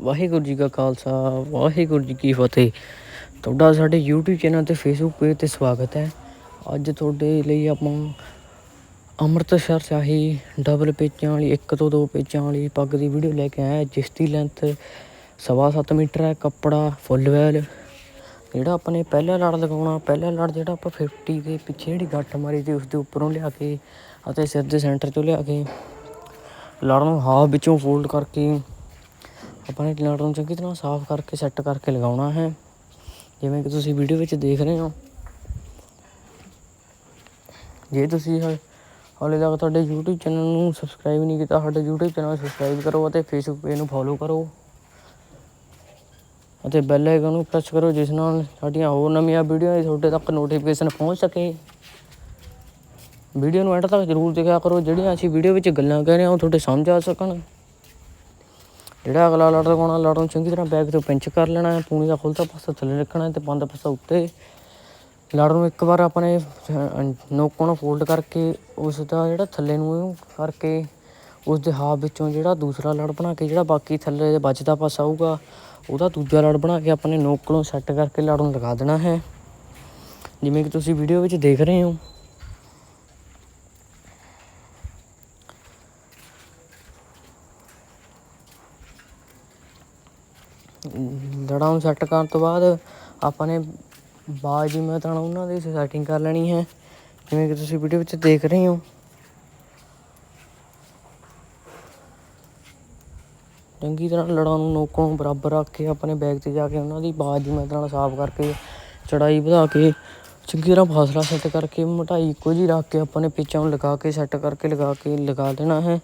ਵਾਹਿਗੁਰੂ ਜੀ ਕਾ ਖਾਲਸਾ, ਵਾਹਿਗੁਰੂ ਜੀ ਕੀ ਫਤਿਹ। ਤੁਹਾਡਾ ਸਾਡੇ YouTube ਚੈਨਲ ਤੇ Facebook ਪੇਜ ਤੇ ਸਵਾਗਤ ਹੈ। ਅੱਜ ਤੁਹਾਡੇ ਲਈ ਆਪਾਂ ਅੰਮ੍ਰਿਤਸਰ ਸ਼ਾਹੀ ਡਬਲ ਪੇਚਾਂ ਵਾਲੀ, ਇੱਕ ਤੋਂ ਦੋ ਪੇਚਾਂ ਵਾਲੀ ਪੱਗ ਦੀ ਵੀਡੀਓ ਲੈ ਕੇ ਆਇਆ। ਜਿਸ ਦੀ ਲੈਂਥ ਸਵਾ ਸੱਤ ਮੀਟਰ ਹੈ, ਕੱਪੜਾ ਫੁੱਲ ਵੈਲ ਜਿਹੜਾ ਆਪਾਂ ਨੇ ਪਹਿਲਾ ਲੜ ਲਗਾਉਣਾ, ਪਹਿਲਾ ਲੜ ਜਿਹੜਾ ਆਪਾਂ 50 ਦੇ ਪਿੱਛੇ ਜਿਹੜੀ ਗੱਟ ਮਾਰੀ ਤੇ ਉਸ ਦੇ ਉੱਪਰੋਂ ਲਿਆ ਕੇ ਅਤੇ ਸਿਰ ਦੇ ਸੈਂਟਰ ਤੋਂ ਲਿਆ ਕੇ ਲੜ ਨੂੰ ਹਾਫ ਵਿੱਚੋਂ ਫੋਲਡ ਕਰਕੇ ਆਪਾਂ ਨੇ ਲੜ ਨੂੰ ਚੰਗੀ ਤਰ੍ਹਾਂ ਸਾਫ਼ ਕਰਕੇ ਸੈੱਟ ਕਰਕੇ ਲਗਾਉਣਾ ਹੈ। ਜਿਵੇਂ ਕਿ ਤੁਸੀਂ ਵੀਡੀਓ ਵਿੱਚ ਦੇਖ ਰਹੇ ਹੋ। ਜੇ ਤੁਸੀਂ ਹ- ਹਾਲੇ ਤੱਕ ਤੁਹਾਡੇ YouTube ਚੈਨਲ ਨੂੰ ਸਬਸਕ੍ਰਾਈਬ ਨਹੀਂ ਕੀਤਾ, ਸਾਡੇ YouTube ਚੈਨਲ ਨੂੰ ਸਬਸਕ੍ਰਾਈਬ ਕਰੋ ਅਤੇ Facebook ਪੇਜ ਨੂੰ ਫੋਲੋ ਕਰੋ। ਅਤੇ ਬੈਲ ਆਈਕਨ ਨੂੰ ਪ੍ਰੈਸ ਕਰੋ, ਜਿਸ ਨਾਲ ਸਾਡੀਆਂ ਹੋਰ ਨਵੀਆਂ ਵੀਡੀਓ ਤੁਹਾਡੇ ਤੱਕ ਨੋਟੀਫਿਕੇਸ਼ਨ ਪਹੁੰਚ ਸਕੇ। ਵੀਡੀਓ ਨੂੰ ਐਂਡ ਤੱਕ ਜ਼ਰੂਰ ਦੇਖਿਆ ਕਰੋ, ਜਿਹੜੀਆਂ ਅਸੀਂ ਵੀਡੀਓ ਵਿੱਚ ਗੱਲਾਂ ਕਹਿ ਰਹੇ ਹਾਂ ਉਹ ਤੁਹਾਡੇ ਸਮਝ ਆ ਸਕਣ। ਜਿਹੜਾ ਅਗਲਾ ਲੜ ਲਗਾਉਣਾ ਲੜ ਨੂੰ ਚੰਗੀ ਤਰ੍ਹਾਂ ਬੈਕ ਤੋਂ ਪਿੰਚ ਕਰ ਲੈਣਾ ਹੈ, ਪੂਣੀ ਦਾ ਖੁੱਲ੍ਹਦਾ ਪਾਸਾ ਥੱਲੇ ਰੱਖਣਾ ਹੈ ਤੇ ਬੰਦ ਪਾਸਾ ਉੱਤੇ। ਲੜ ਨੂੰ ਇੱਕ ਵਾਰ ਆਪਣੇ ਨੋਕਾਂ ਨੂੰ ਫੋਲਡ ਕਰਕੇ ਉਸ ਦਾ ਜਿਹੜਾ ਥੱਲੇ ਨੂੰ ਕਰਕੇ ਉਸ ਦੇ ਹਾਫ ਵਿੱਚੋਂ ਜਿਹੜਾ ਦੂਸਰਾ ਲੜ ਬਣਾ ਕੇ, ਜਿਹੜਾ ਬਾਕੀ ਥੱਲੇ ਦੇ ਬਚਦਾ ਪਾਸਾ ਆਊਗਾ, ਉਹਦਾ ਦੂਜਾ ਲੜ ਬਣਾ ਕੇ ਆਪਣੇ ਨੋਕ ਨੂੰ ਸੈੱਟ ਕਰਕੇ ਲੜ ਨੂੰ ਲਗਾ ਦੇਣਾ ਹੈ। ਜਿਵੇਂ ਕਿ ਤੁਸੀਂ ਵੀਡੀਓ ਵਿੱਚ ਦੇਖ ਰਹੇ ਹੋ। ਲੜਾਂ ਨੂੰ ਸੈੱਟ ਕਰਨ ਤੋਂ ਬਾਅਦ ਆਪਾਂ ਨੇ ਬਾਜ ਦੀ ਮੈਂ ਤਾਂ ਉਹਨਾਂ ਦੀ ਸੈਟਿੰਗ ਕਰ ਲੈਣੀ ਹੈ। ਜਿਵੇਂ ਕਿ ਤੁਸੀਂ ਵੀਡੀਓ ਵਿੱਚ ਦੇਖ ਰਹੇ ਹੋ। ਚੰਗੀ ਤਰ੍ਹਾਂ ਲੜਾਂ ਨੂੰ ਨੋਕਾਂ ਨੂੰ ਬਰਾਬਰ ਰੱਖ ਕੇ ਆਪਣੇ ਬੈਗ ਤੇ ਜਾ ਕੇ ਉਹਨਾਂ ਦੀ ਬਾਜ ਦੀ ਮੈਦਾਨ ਨਾਲ ਸਾਫ਼ ਕਰਕੇ, ਚੜਾਈ ਵਧਾ ਕੇ, ਚੰਗੀ ਤਰ੍ਹਾਂ ਫਾਸਲਾ ਸੈੱਟ ਕਰਕੇ, ਮੋਟਾਈ ਇੱਕੋ ਜਿਹੀ ਰੱਖ ਕੇ ਆਪਾਂ ਨੇ ਪਿੱਛਾਂ ਨੂੰ ਲਗਾ ਕੇ ਸੈੱਟ ਕਰਕੇ ਲਗਾ ਕੇ ਲਗਾ ਦੇਣਾ ਹੈ।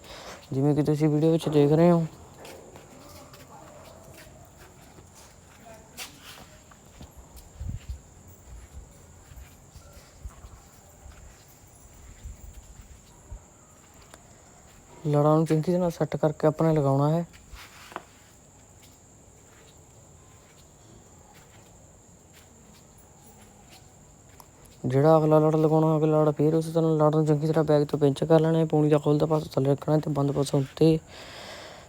ਜਿਵੇਂ ਕਿ ਤੁਸੀਂ ਵੀਡੀਓ ਵਿੱਚ ਦੇਖ ਰਹੇ ਹੋ। ਲੜਾਂ ਨੂੰ ਚੰਗੀ ਤਰ੍ਹਾਂ ਸੈੱਟ ਕਰਕੇ ਆਪਾਂ ਨੇ ਲਗਾਉਣਾ ਹੈ। ਜਿਹੜਾ ਅਗਲਾ ਲੜ ਲਗਾਉਣਾ, ਅਗਲਾ ਲੜ ਫੇਰ ਉਸ ਤਰ੍ਹਾਂ ਲੜ ਨੂੰ ਚੰਗੀ ਤਰ੍ਹਾਂ ਬੈਗ ਤੋਂ ਪਿੰਚ ਕਰ ਲੈਣਾ ਹੈ, ਪੂਣੀ ਦਾ ਖੁੱਲ੍ਹਦਾ ਪਾਸਾ ਥੱਲੇ ਰੱਖਣਾ ਤੇ ਬੰਦ ਪਾਸਾ ਉੱਤੇ।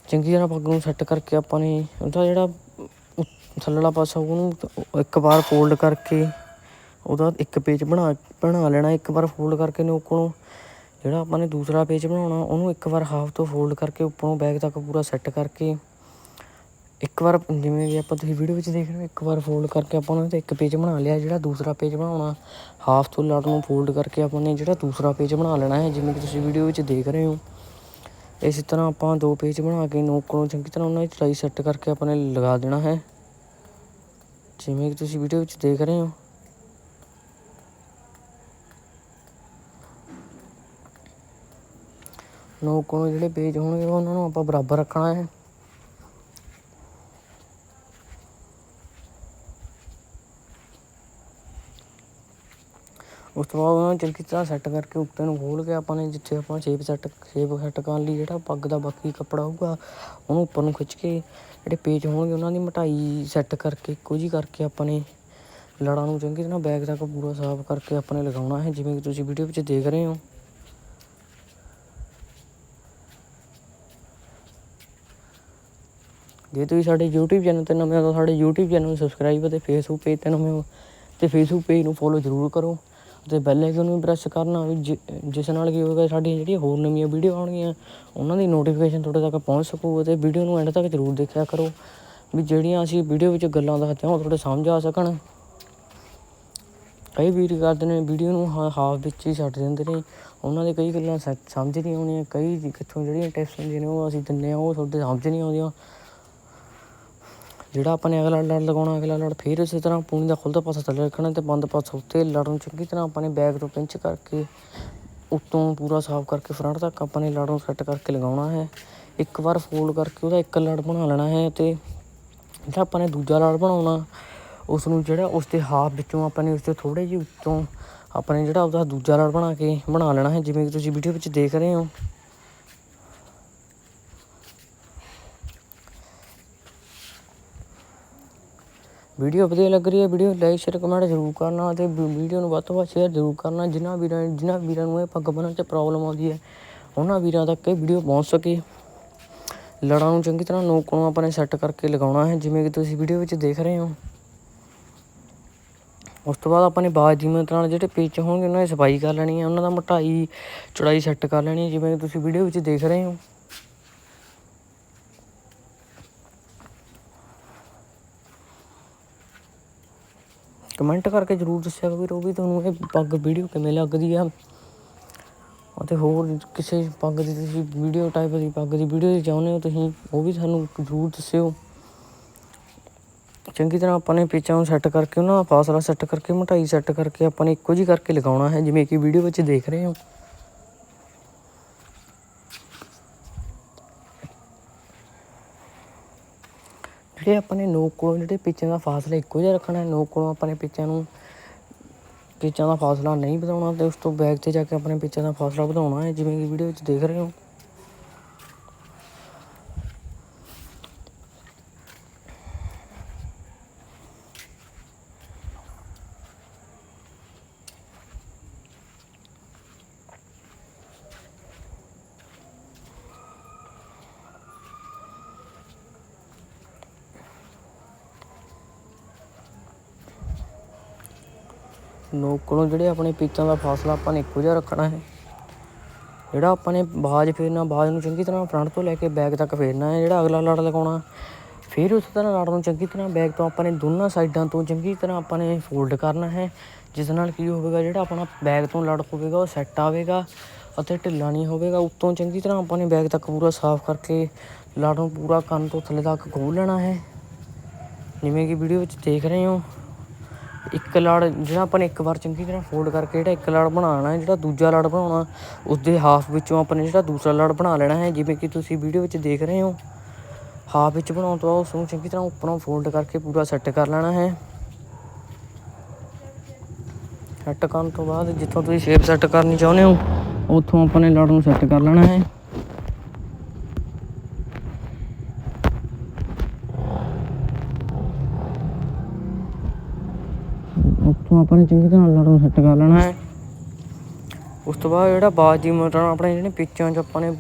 ਚੰਗੀ ਤਰ੍ਹਾਂ ਪੱਗ ਨੂੰ ਸੈੱਟ ਕਰਕੇ ਆਪਾਂ ਨੇ ਉਹਦਾ ਜਿਹੜਾ ਉ- ਥੱਲੜਾ ਪਾਸਾ ਉਹਨੂੰ ਇੱਕ ਵਾਰ ਫੋਲਡ ਕਰਕੇ ਉਹਦਾ ਇੱਕ ਪੇਜ ਬਣਾ ਬਣਾ ਲੈਣਾ ਇੱਕ ਵਾਰ ਫੋਲਡ ਕਰਕੇ ਨੋਕ ਨੂੰ ਜਿਹੜਾ ਆਪਾਂ ਨੇ ਦੂਸਰਾ ਪੇਜ ਬਣਾਉਣਾ, ਉਹਨੂੰ ਇੱਕ ਵਾਰ ਹਾਫ ਤੋਂ ਫੋਲਡ ਕਰਕੇ ਉੱਪਰੋਂ ਬੈਗ ਤੱਕ ਪੂਰਾ ਸੈੱਟ ਕਰਕੇ ਇੱਕ ਵਾਰ ਜਿਵੇਂ ਕਿ ਆਪਾਂ ਤੁਸੀਂ ਵੀਡੀਓ ਵਿੱਚ ਦੇਖ ਰਹੇ ਹੋ, ਇੱਕ ਵਾਰ ਫੋਲਡ ਕਰਕੇ ਆਪਾਂ ਨੇ ਤੇ ਇੱਕ ਪੇਜ ਬਣਾ ਲਿਆ, ਜਿਹੜਾ ਦੂਸਰਾ ਪੇਜ ਬਣਾਉਣਾ। ਹਾਫ ਤੋਂ ਲੜ ਨੂੰ ਫੋਲਡ ਕਰਕੇ ਆਪਾਂ ਨੇ ਜਿਹੜਾ ਦੂਸਰਾ ਪੇਜ ਬਣਾ ਲੈਣਾ ਹੈ, ਜਿਵੇਂ ਕਿ ਤੁਸੀਂ ਵੀਡੀਓ ਵਿੱਚ ਦੇਖ ਰਹੇ ਹੋ। ਇਸੇ ਤਰ੍ਹਾਂ ਆਪਾਂ ਦੋ ਪੇਜ ਬਣਾ ਕੇ ਨੋਕ ਨੂੰ ਚੰਗੀ ਤਰ੍ਹਾਂ ਉਹਨਾਂ ਦੀ ਚੜਾਈ ਸੈੱਟ ਕਰਕੇ ਆਪਾਂ ਨੇ ਲਗਾ ਦੇਣਾ ਹੈ। ਜਿਵੇਂ ਕਿ ਤੁਸੀਂ ਵੀਡੀਓ ਵਿੱਚ ਦੇਖ ਰਹੇ ਹੋ। ਨੋਕ ਨੂੰ ਜਿਹੜੇ ਪੇਜ ਹੋਣਗੇ, ਉਹਨਾਂ ਨੂੰ ਆਪਾਂ ਬਰਾਬਰ ਰੱਖਣਾ ਹੈ। ਉਸ ਤੋਂ ਬਾਅਦ ਉਹਨਾਂ ਨੂੰ ਚੰਗੀ ਤਰ੍ਹਾਂ ਸੈੱਟ ਕਰਕੇ ਉੱਤੇ ਨੂੰ ਖੋਲ ਕੇ ਆਪਾਂ ਨੇ ਜਿੱਥੇ ਆਪਾਂ ਸ਼ੇਪ ਸੈੱਟ ਸ਼ੇਪ ਸੈੱਟ ਕਰਨ ਲਈ ਜਿਹੜਾ ਪੱਗ ਦਾ ਬਾਕੀ ਕੱਪੜਾ ਹੋਊਗਾ, ਉਹਨੂੰ ਉੱਪਰ ਨੂੰ ਖਿੱਚ ਕੇ ਜਿਹੜੇ ਪੇਚ ਹੋਣਗੇ, ਉਹਨਾਂ ਦੀ ਮੋਟਾਈ ਸੈੱਟ ਕਰਕੇ ਇੱਕੋ ਜਿਹੀ ਕਰਕੇ ਆਪਾਂ ਨੇ ਲੜਾਂ ਨੂੰ ਚੰਗੀ ਤਰ੍ਹਾਂ ਬੈਗ ਤੱਕ ਪੂਰਾ ਸਾਫ਼ ਕਰਕੇ ਆਪਾਂ ਨੇ ਲਗਾਉਣਾ ਹੈ, ਜਿਵੇਂ ਕਿ ਤੁਸੀਂ ਵੀਡੀਓ ਵਿੱਚ ਦੇਖ ਰਹੇ ਹੋ। ਜੇ ਤੁਸੀਂ ਸਾਡੇ YouTube ਚੈਨਲ ਤੇ ਨਵੇਂ ਹੋ ਤਾਂ ਸਾਡੇ YouTube ਚੈਨਲ ਨੂੰ ਸਬਸਕ੍ਰਾਈਬ ਅਤੇ Facebook ਪੇਜ ਤੇ ਨਵੇਂ ਹੋ ਤੇ Facebook ਪੇਜ ਨੂੰ ਫੋਲੋ ਜ਼ਰੂਰ ਕਰੋ ਅਤੇ ਬੈਲ ਆਈਕਨ ਨੂੰ ਪ੍ਰੈਸ ਕਰਨਾ ਵੀ ਜਿ- ਜਿਸ ਨਾਲ ਕੀ ਹੋਵੇਗਾ ਸਾਡੀਆਂ ਜਿਹੜੀਆਂ ਹੋਰ ਨਵੀਆਂ ਵੀਡੀਓ ਆਉਣਗੀਆਂ, ਉਹਨਾਂ ਦੀ ਨੋਟੀਫਿਕੇਸ਼ਨ ਤੁਹਾਡੇ ਤੱਕ ਪਹੁੰਚ ਸਕੂ ਅਤੇ ਵੀਡੀਓ ਨੂੰ ਐਂਡ ਤੱਕ ਜ਼ਰੂਰ ਦੇਖਿਆ ਕਰੋ ਵੀ ਜਿਹੜੀਆਂ ਅਸੀਂ ਵੀਡੀਓ ਵਿੱਚ ਗੱਲਾਂ ਦੱਸਦੇ ਹਾਂ ਉਹ ਤੁਹਾਡੇ ਸਮਝ ਆ ਸਕਣ। ਕਈ ਵੀਰ ਕਰਦੇ ਨੇ ਵੀਡੀਓ ਨੂੰ ਹਾ- ਹਾਫ ਵਿੱਚ ਹੀ ਛੱਡ ਦਿੰਦੇ ਨੇ, ਉਹਨਾਂ ਦੇ ਕਈ ਗੱਲਾਂ ਸ- ਸਮਝ ਨਹੀਂ ਆਉਂਦੀਆਂ ਕਈ ਕਿੱਥੋਂ ਜਿਹੜੀਆਂ ਟਿਪਸ ਹੁੰਦੀਆਂ ਨੇ ਉਹ ਅਸੀਂ ਦਿੰਦੇ ਹਾਂ, ਉਹ ਤੁਹਾਡੇ ਸਮਝ ਨਹੀਂ ਆਉਂਦੀਆਂ। ਜਿਹੜਾ ਆਪਾਂ ਨੇ ਅਗਲਾ ਲੜ ਲਗਾਉਣਾ, ਅਗਲਾ ਲੜ ਫਿਰ ਉਸੇ ਤਰ੍ਹਾਂ ਪੂਣੀ ਦਾ ਖੁੱਲ੍ਹਦਾ ਪਾਸਾ ਥੱਲੇ ਰੱਖਣਾ ਤੇ ਬੰਦ ਪਾਸਾ ਉੱਤੇ ਲੜ ਨੂੰ ਚੰਗੀ ਤਰ੍ਹਾਂ ਆਪਾਂ ਨੇ ਬੈਕ ਤੋਂ ਪਿੰਚ ਕਰਕੇ ਉੱਤੋਂ ਪੂਰਾ ਸਾਫ਼ ਕਰਕੇ ਫਰੰਟ ਤੱਕ ਆਪਾਂ ਨੇ ਲੜ ਨੂੰ ਸੈੱਟ ਕਰਕੇ ਲਗਾਉਣਾ ਹੈ। ਇੱਕ ਵਾਰ ਫੋਲਡ ਕਰਕੇ ਉਹਦਾ ਇੱਕ ਲੜ ਬਣਾ ਲੈਣਾ ਹੈ ਤੇ ਜਿਹੜਾ ਆਪਾਂ ਨੇ ਦੂਜਾ ਲੜ ਬਣਾਉਣਾ ਉਸ ਨੂੰ ਜਿਹੜਾ ਉਸ ਦੇ ਹਾਫ ਵਿੱਚੋਂ ਆਪਾਂ ਨੇ ਉਸ ਦੇ ਥੋੜੇ ਜਿਹੇ ਉੱਤੋਂ ਆਪਾਂ ਨੇ ਜਿਹੜਾ ਉਹਦਾ ਦੂਜਾ ਲੜ ਬਣਾ ਕੇ ਬਣਾ ਲੈਣਾ ਹੈ। ਜਿਵੇਂ ਕਿ ਤੁਸੀਂ ਵੀਡੀਓ ਵਿੱਚ ਦੇਖ ਰਹੇ ਹੋ। ਵੀਡੀਓ ਵਧੀਆ ਲੱਗ ਰਹੀ ਹੈ, ਵੀਡੀਓ ਲਾਈਕ ਸ਼ੇਅਰ ਕਮੈਂਟ ਜ਼ਰੂਰ ਕਰਨਾ ਅਤੇ ਵੀਡੀਓ ਨੂੰ ਵੱਧ ਤੋਂ ਵੱਧ ਸ਼ੇਅਰ ਜ਼ਰੂਰ ਕਰਨਾ। ਜਿਨ੍ਹਾਂ ਵੀਰਾਂ ਜਿਨ੍ਹਾਂ ਵੀਰਾਂ ਨੂੰ ਇਹ ਪੱਗ ਬੰਨ੍ਹਣ 'ਚ ਪ੍ਰੋਬਲਮ ਆਉਂਦੀ ਹੈ, ਉਹਨਾਂ ਵੀਰਾਂ ਤੱਕ ਇਹ ਵੀਡੀਓ ਪਹੁੰਚ ਸਕੇ। ਲੜਾਂ ਨੂੰ ਚੰਗੀ ਤਰ੍ਹਾਂ ਨੋਕ ਨੂੰ ਆਪਾਂ ਨੇ ਸੈੱਟ ਕਰਕੇ ਲਗਾਉਣਾ ਹੈ, ਜਿਵੇਂ ਕਿ ਤੁਸੀਂ ਵੀਡੀਓ ਵਿੱਚ ਦੇਖ ਰਹੇ ਹੋ। ਉਸ ਤੋਂ ਬਾਅਦ ਆਪਾਂ ਨੇ ਬਾਜ ਜਿਵੇਂ ਮਦਦ ਨਾਲ ਜਿਹੜੇ ਪੇਚ ਹੋਣਗੇ, ਉਹਨਾਂ ਦੀ ਸਫ਼ਾਈ ਕਰ ਲੈਣੀ ਹੈ, ਉਹਨਾਂ ਦਾ ਮੋਟਾਈ ਚੌੜਾਈ ਸੈੱਟ ਕਰ ਲੈਣੀ ਹੈ, ਜਿਵੇਂ ਕਿ ਤੁਸੀਂ ਵੀਡੀਓ ਵਿੱਚ ਦੇਖ ਰਹੇ ਹੋ। ਕਮੈਂਟ ਕਰਕੇ ਜਰੂਰ ਦੱਸਿਆ ਕਰੋ ਵੀਰੋ ਵੀ ਤੁਹਾਨੂੰ ਇਹ ਪੱਗ ਵੀਡੀਓ ਕਿਵੇਂ ਲੱਗਦੀ ਆ। ਅਤੇ ਹੋਰ ਕਿਸੇ ਪੱਗ ਦੀ ਤੁਸੀਂ ਵੀਡੀਓ ਟਾਈਪ ਦੀ ਪੱਗ ਦੀ ਵੀਡੀਓ ਚਾਹੁੰਦੇ ਹੋ, ਤੁਸੀਂ ਉਹ ਵੀ ਸਾਨੂੰ ਜਰੂਰ ਦੱਸਿਓ। ਚੰਗੀ ਤਰ੍ਹਾਂ ਆਪਾਂ ਨੇ ਪੇਚਾਂ ਨੂੰ ਸੈੱਟ ਕਰਕੇ ਉਹਨਾਂ ਦਾ ਫਾਸਲਾ ਸੈੱਟ ਕਰਕੇ ਮੋਟਾਈ ਸੈੱਟ ਕਰਕੇ ਆਪਾਂ ਨੇ ਇੱਕੋ ਜਿਹੀ ਕਰਕੇ ਲਗਾਉਣਾ ਹੈ, ਜਿਵੇਂ ਕਿ ਵੀਡੀਓ ਵਿੱਚ ਦੇਖ ਰਹੇ ਹੋ। ਜਿਹੜੇ ਆਪਣੇ ਨੋਕ ਕੋਲੋਂ ਜਿਹੜੇ ਪੇਚਾਂ ਦਾ ਫਾਸਲਾ ਇੱਕੋ ਜਿਹਾ ਰੱਖਣਾ ਹੈ ਨੋਕ ਕੋਲੋਂ ਆਪਣੇ ਨੇ ਨੂੰ ਪੇਚਾਂ ਦਾ ਫਾਸਲਾ ਨਹੀਂ ਵਧਾਉਣਾ ਤੇ ਉਸ ਤੋਂ ਬੈਕ ਤੇ ਜਾ ਕੇ ਆਪਣੇ ਪੇਚਾਂ ਦਾ ਫਾਸਲਾ ਵਧਾਉਣਾ ਹੈ, ਜਿਵੇਂ ਕਿ ਵੀਡੀਓ ਵਿੱਚ ਦੇਖ ਰਹੇ ਹੋ। ਨੋਕ ਕੋਲੋਂ ਜਿਹੜੇ ਆਪਣੇ ਪੀਤਾਂ ਦਾ ਫਾਸਲਾ ਆਪਾਂ ਨੇ ਇੱਕੋ ਜਿਹਾ ਰੱਖਣਾ ਹੈ। ਜਿਹੜਾ ਆਪਾਂ ਨੇ ਬਾਜ ਫੇਰਨਾ, ਬਾਜ ਨੂੰ ਚੰਗੀ ਤਰ੍ਹਾਂ ਫਰੰਟ ਤੋਂ ਲੈ ਕੇ ਬੈਕ ਤੱਕ ਫੇਰਨਾ ਹੈ, ਜਿਹੜਾ ਅਗਲਾ ਲੜ ਲਗਾਉਣਾ, ਫਿਰ ਉਸ ਤਰ੍ਹਾਂ ਲੜ ਨੂੰ ਚੰਗੀ ਤਰ੍ਹਾਂ ਬੈਕ ਤੋਂ ਆਪਾਂ ਨੇ ਦੋਨਾਂ ਸਾਈਡਾਂ ਤੋਂ ਚੰਗੀ ਤਰ੍ਹਾਂ ਆਪਾਂ ਨੇ ਫੋਲਡ ਕਰਨਾ ਹੈ। ਜਿਸ ਨਾਲ ਕੀ ਹੋਵੇਗਾ, ਜਿਹੜਾ ਆਪਣਾ ਬੈਕ ਤੋਂ ਲੜ ਹੋਵੇਗਾ, ਉਹ ਸੈੱਟ ਆਵੇਗਾ ਅਤੇ ਢਿੱਲਾ ਨਹੀਂ ਹੋਵੇਗਾ। ਉੱਤੋਂ ਚੰਗੀ ਤਰ੍ਹਾਂ ਆਪਾਂ ਨੇ ਬੈਕ ਤੱਕ ਪੂਰਾ ਸਾਫ਼ ਕਰਕੇ ਲੜ ਨੂੰ ਪੂਰਾ ਕੰਨ ਤੋਂ ਥੱਲੇ ਤੱਕ ਖੋਲ ਲੈਣਾ ਹੈ। ਜਿਵੇਂ ਕਿ ਵੀਡੀਓ ਵਿੱਚ ਦੇਖ ਰਹੇ ਹੋ। ਇੱਕ ਲੜ ਜਿਹੜਾ ਆਪਾਂ ਨੇ ਇੱਕ ਵਾਰ ਚੰਗੀ ਤਰ੍ਹਾਂ ਫੋਲਡ ਕਰਕੇ ਜਿਹੜਾ ਇੱਕ ਲੜ ਬਣਾਉਣਾ ਹੈ, ਜਿਹੜਾ ਦੂਜਾ ਲੜ ਬਣਾਉਣਾ, ਉਸਦੇ ਹਾਫ ਵਿੱਚੋਂ ਆਪਾਂ ਨੇ ਜਿਹੜਾ ਦੂਸਰਾ ਲੜ ਬਣਾ ਲੈਣਾ ਹੈ। ਜਿਵੇਂ ਕਿ ਤੁਸੀਂ ਵੀਡੀਓ ਵਿੱਚ ਦੇਖ ਰਹੇ ਹੋ ਹਾਫ ਵਿੱਚ ਬਣਾਉਣ ਤੋਂ ਬਾਅਦ ਉਸ ਨੂੰ ਚੰਗੀ ਤਰ੍ਹਾਂ ਉੱਪਰੋਂ ਫੋਲਡ ਕਰਕੇ ਪੂਰਾ ਸੈੱਟ ਕਰ ਲੈਣਾ ਹੈ। ਸੈੱਟ ਕਰਨ ਤੋਂ ਬਾਅਦ ਜਿੱਥੋਂ ਤੁਸੀਂ ਸ਼ੇਪ ਸੈੱਟ ਕਰਨੀ ਚਾਹੁੰਦੇ ਹੋ, ਉੱਥੋਂ ਆਪਾਂ ਨੇ ਲੜ ਨੂੰ ਸੈੱਟ ਕਰ ਲੈਣਾ ਹੈ। ਉੱਥੋਂ ਆਪਾਂ ਨੇ ਚੰਗੀ ਤਰ੍ਹਾਂ ਲੜ ਸੈੱਟ ਕਰ ਲੈਣਾ ਹੈ। ਉਸ ਤੋਂ ਬਾਅਦ ਜਿਹੜਾ ਬਾਜ ਦੀ ਮੋਟਰ ਆਪਣੇ ਜਿਹੜੇ ਪਿੱਚਾਂ 'ਚ ਆਪਾਂ ਨੇ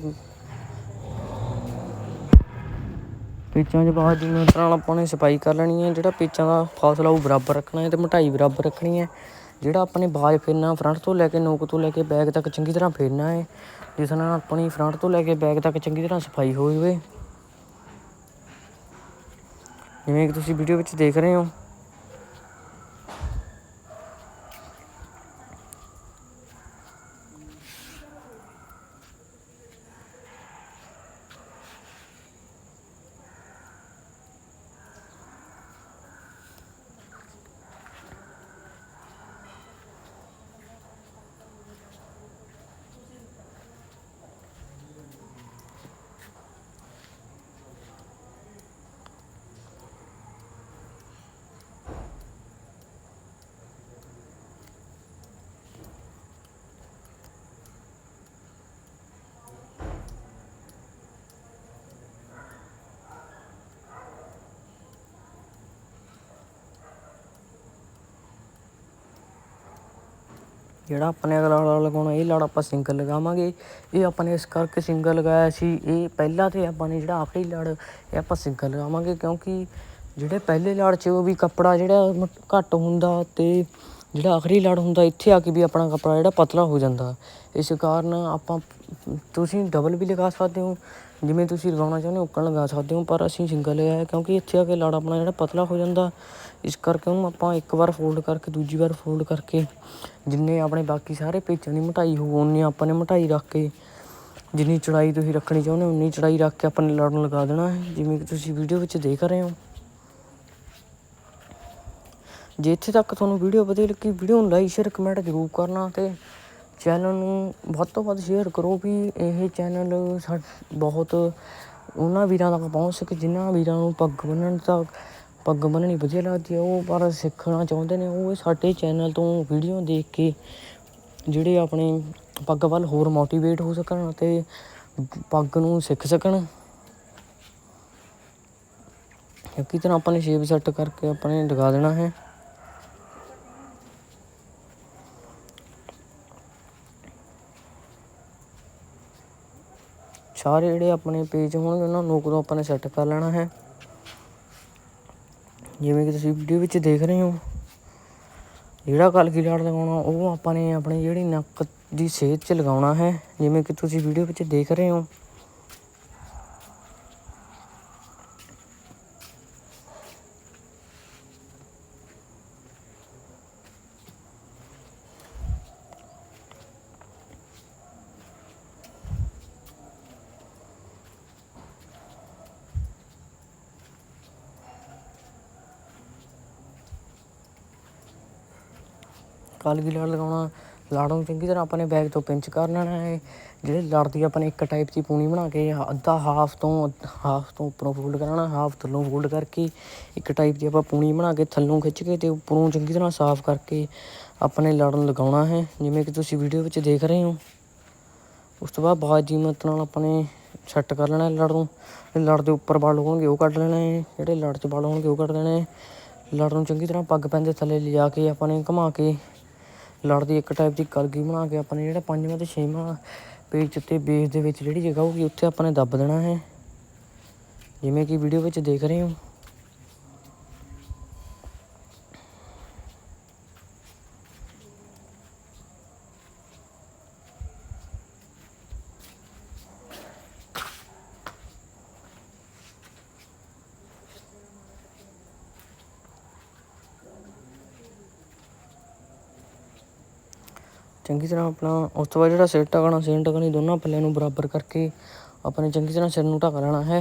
ਪਿੱਚਾਂ 'ਚ ਬਾਜ ਦੀ ਮੋਟਰ ਨਾਲ ਆਪਾਂ ਨੇ ਸਫ਼ਾਈ ਕਰ ਲੈਣੀ ਹੈ। ਜਿਹੜਾ ਪਿੱਚਾਂ ਦਾ ਫਾਸਲਾ ਉਹ ਬਰਾਬਰ ਰੱਖਣਾ ਹੈ ਤੇ ਮੋਟਾਈ ਬਰਾਬਰ ਰੱਖਣੀ ਹੈ। ਜਿਹੜਾ ਆਪਣੇ ਬਾਜ ਫੇਰਨਾ ਫਰੰਟ ਤੋਂ ਲੈ ਕੇ ਨੋਕ ਤੋਂ ਲੈ ਕੇ ਬੈਕ ਤੱਕ ਚੰਗੀ ਤਰ੍ਹਾਂ ਫੇਰਨਾ ਹੈ, ਜਿਸ ਨਾਲ ਆਪਣੀ ਫਰੰਟ ਤੋਂ ਲੈ ਕੇ ਬੈਕ ਤੱਕ ਚੰਗੀ ਤਰ੍ਹਾਂ ਸਫ਼ਾਈ ਹੋ ਜਾਵੇ। ਜਿਵੇਂ ਕਿ ਤੁਸੀਂ ਵੀਡੀਓ ਵਿੱਚ ਦੇਖ ਰਹੇ ਹੋ। ਜਿਹੜਾ ਆਪਣੇ ਅਗਲਾ ਲੜ ਲਗਾਉਣਾ, ਇਹ ਲੜ ਆਪਾਂ ਸਿੰਗਲ ਲਗਾਵਾਂਗੇ। ਇਹ ਆਪਾਂ ਨੇ ਇਸ ਕਰਕੇ ਸਿੰਗਲ ਲਗਾਇਆ ਸੀ, ਇਹ ਪਹਿਲਾਂ ਤੇ ਆਪਾਂ ਨੇ ਜਿਹੜਾ ਆਖਰੀ ਲੜ, ਇਹ ਆਪਾਂ ਸਿੰਗਲ ਲਗਾਵਾਂਗੇ ਕਿਉਂਕਿ ਜਿਹੜੇ ਪਹਿਲੇ ਲੜ 'ਚ ਉਹ ਵੀ ਕੱਪੜਾ ਜਿਹੜਾ ਘੱਟ ਹੁੰਦਾ ਤੇ ਜਿਹੜਾ ਆਖਰੀ ਲੜ ਹੁੰਦਾ, ਇੱਥੇ ਆ ਕੇ ਵੀ ਆਪਣਾ ਕੱਪੜਾ ਜਿਹੜਾ ਪਤਲਾ ਹੋ ਜਾਂਦਾ। ਇਸ ਕਾਰਨ ਆਪਾਂ, ਤੁਸੀਂ ਡਬਲ ਵੀ ਲਗਾ ਸਕਦੇ ਹੋ। ਜਿਵੇਂ ਤੁਸੀਂ ਲਗਾਉਣਾ ਚਾਹੁੰਦੇ ਹੋ, ਉੱਕਣ ਲਗਾ ਸਕਦੇ ਹੋ, ਪਰ ਅਸੀਂ ਸਿੰਗਲ ਲਗਾਇਆ ਕਿਉਂਕਿ ਇੱਥੇ ਆ ਕੇ ਲੜ ਆਪਣਾ ਜਿਹੜਾ ਪਤਲਾ ਹੋ ਜਾਂਦਾ। ਇਸ ਕਰਕੇ ਉਹਨੂੰ ਆਪਾਂ ਇੱਕ ਵਾਰ ਫੋਲਡ ਕਰਕੇ, ਦੂਜੀ ਵਾਰ ਫੋਲਡ ਕਰਕੇ, ਜਿੰਨੇ ਆਪਣੇ ਬਾਕੀ ਸਾਰੇ ਪੇਚਾਂ ਦੀ ਮੋਟਾਈ ਹੋਊ ਉਨੀ ਆਪਾਂ ਨੇ ਮੋਟਾਈ ਰੱਖ ਕੇ, ਜਿੰਨੀ ਚੜਾਈ ਤੁਸੀਂ ਰੱਖਣੀ ਚਾਹੁੰਦੇ ਹੋ, ਉਨੀ ਚੜਾਈ ਰੱਖ ਕੇ ਆਪਾਂ ਨੇ ਲੜ ਨੂੰ ਲਗਾ ਦੇਣਾ ਹੈ। ਜਿਵੇਂ ਕਿ ਤੁਸੀਂ ਵੀਡੀਓ ਵਿੱਚ ਦੇਖ ਰਹੇ ਹੋ। ਜੇ ਇੱਥੇ ਤੱਕ ਤੁਹਾਨੂੰ ਵੀਡੀਓ ਵਧੀਆ ਲੱਗੀ ਵੀਡੀਓ ਨੂੰ ਲਾਈਕ ਸ਼ੇਅਰ ਕਮੈਂਟ ਜ਼ਰੂਰ ਕਰਨਾ ਤੇ ਚੈਨਲ ਨੂੰ ਵੱਧ ਤੋਂ ਵੱਧ ਸ਼ੇਅਰ ਕਰੋ ਵੀ ਇਹ ਚੈਨਲ ਸਾ, ਬਹੁਤ ਉਹਨਾਂ ਵੀਰਾਂ ਤੱਕ ਪਹੁੰਚ ਸਕੇ, ਜਿਨ੍ਹਾਂ ਵੀਰਾਂ ਨੂੰ ਪੱਗ ਬੰਨਣ ਦਾ, ਪੱਗ ਬੰਨਣੀ ਵਧੀਆ ਲੱਗਦੀ ਹੈ ਉਹ ਪਰ ਸਿੱਖਣਾ ਚਾਹੁੰਦੇ ਨੇ, ਉਹ ਸਾਡੇ ਚੈਨਲ ਤੋਂ ਵੀਡੀਓ ਦੇਖ ਕੇ ਜਿਹੜੇ ਆਪਣੇ ਪੱਗ ਵੱਲ ਹੋਰ ਮੋਟੀਵੇਟ ਹੋ ਸਕਣ ਅਤੇ ਪੱਗ ਨੂੰ ਸਿੱਖ ਸਕਣ। ਕਿਉਂਕਿ ਤਰ੍ਹਾਂ ਆਪਾਂ ਨੇ ਸ਼ੇਪ ਸੈੱਟ ਕਰਕੇ ਆਪਣੇ ਲਗਾ ਦੇਣਾ ਹੈ। ਸਾਰੇ ਜਿਹੜੇ ਆਪਣੇ ਪੇਜ ਹੋਣਗੇ ਉਹਨਾਂ ਨੂੰ ਕਦੋਂ ਆਪਾਂ ਨੇ ਸੈੱਟ ਕਰ ਲੈਣਾ ਹੈ। ਜਿਵੇਂ ਕਿ ਤੁਸੀਂ ਵੀਡੀਓ ਵਿੱਚ ਦੇਖ ਰਹੇ ਹੋ, ਜਿਹੜਾ ਕਲਗੀ ਲਾੜ ਲਗਾਉਣਾ, ਉਹ ਆਪਾਂ ਨੇ ਆਪਣੀ ਜਿਹੜੀ ਨੱਕ ਦੀ ਸਿਹਤ 'ਚ ਲਗਾਉਣਾ ਹੈ। ਜਿਵੇਂ ਕਿ ਤੁਸੀਂ ਵੀਡੀਓ ਵਿੱਚ ਦੇਖ ਰਹੇ ਹੋ ਕਲਗੀ ਲੜ ਲਗਾਉਣਾ ਲਾੜ ਨੂੰ ਚੰਗੀ ਤਰ੍ਹਾਂ ਆਪਾਂ ਨੇ ਬੈਗ ਤੋਂ ਪਿੰਚ ਕਰ ਲੈਣਾ ਹੈ। ਜਿਹੜੇ ਲੜ ਦੀ ਆਪਾਂ ਨੇ ਇੱਕ ਟਾਈਪ ਦੀ ਪੂਣੀ ਬਣਾ ਕੇ, ਅੱਧਾ ਹਾਫ ਤੋਂ ਹਾਫ ਤੋਂ ਉੱਪਰੋਂ ਫੋਲਡ ਕਰਨਾ ਹਾਫ ਥੱਲੋਂ ਫੋਲਡ ਕਰਕੇ, ਇੱਕ ਟਾਈਪ ਦੀ ਆਪਾਂ ਪੂਣੀ ਬਣਾ ਕੇ ਥੱਲੋਂ ਖਿੱਚ ਕੇ ਤੇ ਉੱਪਰੋਂ ਚੰਗੀ ਤਰ੍ਹਾਂ ਸਾਫ਼ ਕਰਕੇ ਆਪਣੇ ਲੜ ਨੂੰ ਲਗਾਉਣਾ ਹੈ। ਜਿਵੇਂ ਕਿ ਤੁਸੀਂ ਵੀਡੀਓ ਵਿੱਚ ਦੇਖ ਰਹੇ ਹੋ। ਉਸ ਤੋਂ ਬਾਅਦ ਬਾਜੀ ਮਤ ਨਾਲ ਆਪਾਂ ਨੇ ਸੈੱਟ ਕਰ ਲੈਣਾ ਲੜ ਨੂੰ ਲੜ ਦੇ ਉੱਪਰ ਵਲ ਹੋਣਗੇ ਉਹ ਕੱਢ ਲੈਣੇ ਹੈ। ਜਿਹੜੇ ਲੜ 'ਚ ਵਲ ਹੋਣਗੇ ਉਹ ਕੱਢ ਦੇਣੇ ਹੈ। ਲੜ ਨੂੰ ਚੰਗੀ ਤਰ੍ਹਾਂ ਪੱਗ ਪੈਂਦੇ ਥੱਲੇ ਲਿਜਾ ਕੇ ਆਪਾਂ ਨੇ ਘੁਮਾ ਕੇ ਲੜਦੀ ਇੱਕ ਟਾਈਪ ਦੀ ਕਲਗੀ ਬਣਾ ਕੇ ਆਪਾਂ ਨੇ ਜਿਹੜਾ ਪੰਜਵਾਂ ਤੇ ਛੇਵਾਂ ਪੇਜ ਉੱਤੇ ਬੇਸ ਦੇ ਵਿੱਚ ਜਿਹੜੀ ਜਗ੍ਹਾ ਹੋਊਗੀ, ਉੱਥੇ ਆਪਾਂ ਨੇ ਦੱਬ ਦੇਣਾ ਹੈ। ਜਿਵੇਂ ਕਿ ਵੀਡੀਓ ਵਿੱਚ ਦੇਖ ਰਹੇ ਹੋ। ਚੰਗੀ ਤਰ੍ਹਾਂ ਆਪਣਾ, ਉਸ ਤੋਂ ਬਾਅਦ ਜਿਹੜਾ ਸਿਰ ਢਕਣਾ ਸਿਰ ਢਕਣੀ ਦੋਨਾਂ ਪੱਲਿਆਂ ਨੂੰ ਬਰਾਬਰ ਕਰਕੇ ਆਪਣੇ ਚੰਗੀ ਤਰ੍ਹਾਂ ਸਿਰ ਨੂੰ ਢੱਕ ਲੈਣਾ ਹੈ।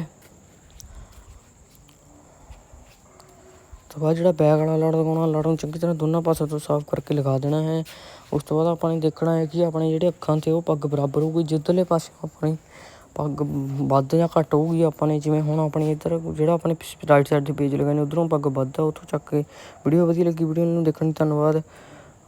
ਉਸ ਤੋਂ ਬਾਅਦ ਜਿਹੜਾ ਬੈਗ ਵਾਲਾ ਲੜ ਲਗਾਉਣਾ ਲੜ ਨੂੰ ਚੰਗੀ ਤਰ੍ਹਾਂ ਦੋਨਾਂ ਪਾਸੇ ਤੋਂ ਸਾਫ਼ ਕਰਕੇ ਲਗਾ ਦੇਣਾ ਹੈ। ਉਸ ਤੋਂ ਬਾਅਦ ਆਪਾਂ ਨੇ ਦੇਖਣਾ ਹੈ ਕਿ ਆਪਣੇ ਜਿਹੜੇ ਅੱਖਾਂ ਤੇ ਉਹ ਪੱਗ ਬਰਾਬਰ ਹੋਊਗੀ, ਜਿੱਧਰਲੇ ਪਾਸੇ ਆਪਣੀ ਪੱਗ ਵੱਧ ਜਾਂ ਘੱਟ ਹੋਊਗੀ, ਆਪਾਂ ਨੇ ਜਿਵੇਂ ਹੁਣ ਆਪਣੀ ਇੱਧਰ ਜਿਹੜਾ ਆਪਣੇ ਰਾਈਟ ਸਾਈਡ 'ਤੇ ਪੇਜ ਲਗਾਏ ਨੇ, ਉਧਰੋਂ ਪੱਗ ਵੱਧ ਆ ਉੱਥੋਂ ਚੱਕ ਕੇ ਵੀਡੀਓ ਵਧੀਆ ਲੱਗੀ ਵੀਡੀਓ ਨੂੰ ਦੇਖਣ ਲਈ ਧੰਨਵਾਦ।